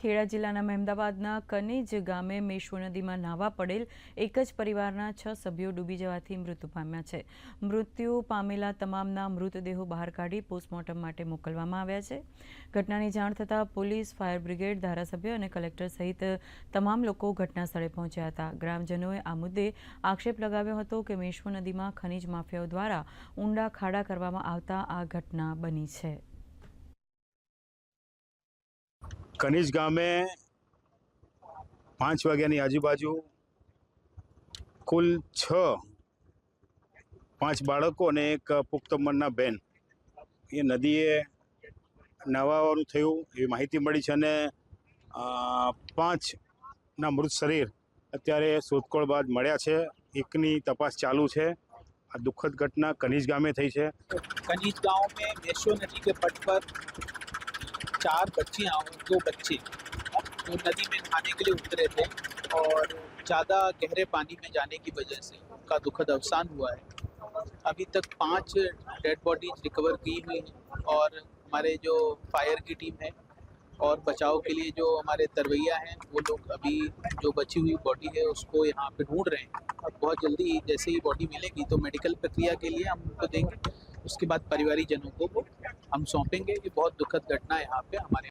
ખેડા જિલ્લાના મહેમદાબાદના કનેજ ગામે મેશ્વો નદીમાં નાહવા પડેલ એક જ પરિવારના છ સભ્યો ડૂબી જવાથી મૃત્યુ પામ્યા છે. મૃત્યુ પામેલા તમામના મૃતદેહો બહાર કાઢી પોસ્ટમોર્ટમ માટે મોકલવામાં આવ્યા છે. ઘટનાની જાણ થતાં પોલીસ, ફાયર બ્રિગેડ, ધારાસભ્ય અને કલેક્ટર સહિત તમામ લોકો ઘટના સ્થળે પહોંચ્યા હતા. ગ્રામજનોએ આ મુદ્દે આક્ષેપ લગાવ્યો હતો કે મેશ્વો નદીમાં ખનીજ માફિયાઓ દ્વારા ઊંડા ખાડા કરવામાં આવતા આ ઘટના બની છે. કનિજ ગામે પાંચ વાગ્યાની આજુબાજુ કુલ છ, પાંચ બાળકો અને એક પુખ્ત બેન. એ નદીએ નાવાનું થયું, એવી માહિતી મળી છે અને પાંચના મૃત શરીર અત્યારે શોધખોળ બાદ મળ્યા છે. એકની તપાસ ચાલુ છે. આ દુઃખદ ઘટના કનિજ ગામે થઈ છે. કનિજ ગામે મેં મેસો નદી કે પટ પર चार बच्चियाँ और दो बच्चे वो नदी में नहाने के लिए उतरे थे और ज़्यादा गहरे पानी में जाने की वजह से उनका दुखद अवसान हुआ है। अभी तक पाँच डेड बॉडीज रिकवर की हुई हैं और हमारे जो फायर की टीम है और बचाव के लिए जो हमारे तरवैया हैं, वो लोग अभी जो बची हुई बॉडी है, उसको यहाँ पे ढूंढ रहे हैं। अब बहुत जल्दी जैसे ही बॉडी मिलेगी तो मेडिकल प्रक्रिया के लिए हम उनको देंगे। उसके बाद परिवारीजनों को वो हम सौंपेंगे ये बहुत दुखद घटना है यहाँ पे हमारे